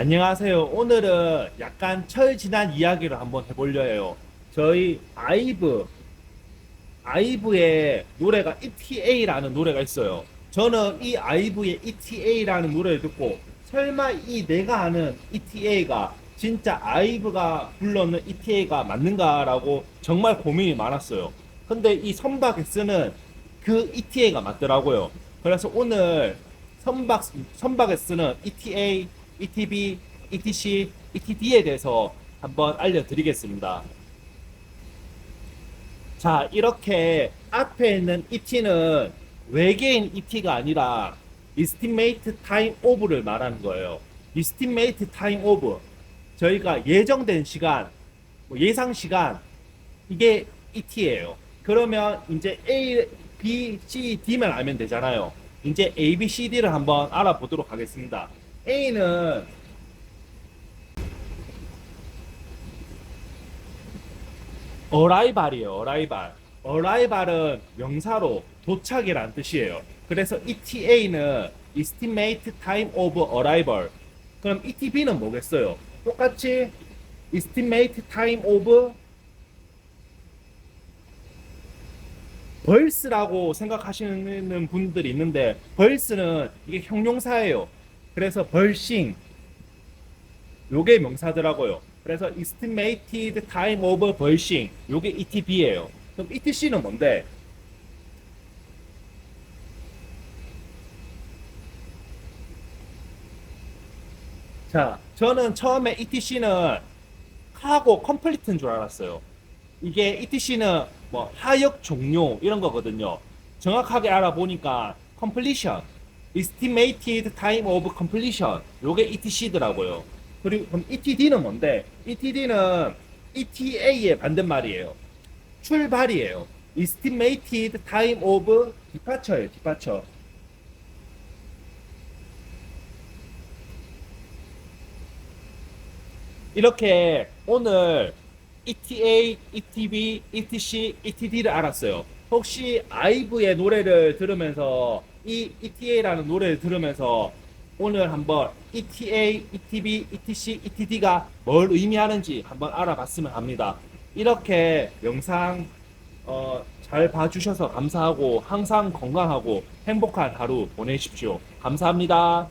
안녕하세요. 오늘은 약간 철 지난 이야기를 한번 해보려 해요. 저희 아이브, 아이브의 노래가 ETA라는 노래가 있어요. 저는 이 아이브의 ETA라는 노래를 듣고 설마 이 내가 아는 ETA가 진짜 아이브가 불렀는 ETA가 맞는가라고 정말 고민이 많았어요. 근데 이 선박에 쓰는 그 ETA가 맞더라고요. 그래서 오늘 선박, 선박에 쓰는 ETA, ETB, ETC, ETD에 대해서 한번 알려드리겠습니다. 자, 이렇게 앞에 있는 ET는 외계인 ET가 아니라 Estimate Time Of를 말하는 거예요. Estimate Time Of. 저희가 예정된 시간, 뭐 예상 시간, 이게 ET예요. 그러면 이제 A, B, C, D만 알면 되잖아요. 이제 A, B, C, D를 한번 알아보도록 하겠습니다. A는 arrival이에요. arrival. arrival은 명사로 도착이라는 뜻이에요. 그래서 ETA는 estimate time of arrival. 그럼 ETB는 뭐겠어요? 똑같이 estimate time of 벌스라고 생각하시는 분들이 있는데 벌스는 이게 형용사예요. 그래서 벌싱 요게 명사더라고요. 그래서 estimated time of 벌싱 요게 ETB예요. 그럼 ETC는 뭔데? 자, 저는 처음에 ETC는 하고 컴플리트인 줄 알았어요. 이게 ETC는 뭐 하역 종료 이런 거거든요. 정확하게 알아보니까 completion, estimated time of completion 요게 ETC더라고요. 그리고 그럼 ETD는 뭔데? ETD는 ETA의 반대말이에요. 출발이에요. estimated time of departure예요. departure. 이렇게 오늘 ETA, ETB, ETC, ETD를 알았어요. 혹시 아이브의 노래를 들으면서 이 ETA라는 노래를 들으면서 오늘 한번 ETA, ETB, ETC, ETD가 뭘 의미하는지 한번 알아봤으면 합니다. 이렇게 영상 어, 잘 봐주셔서 감사하고 항상 건강하고 행복한 하루 보내십시오. 감사합니다.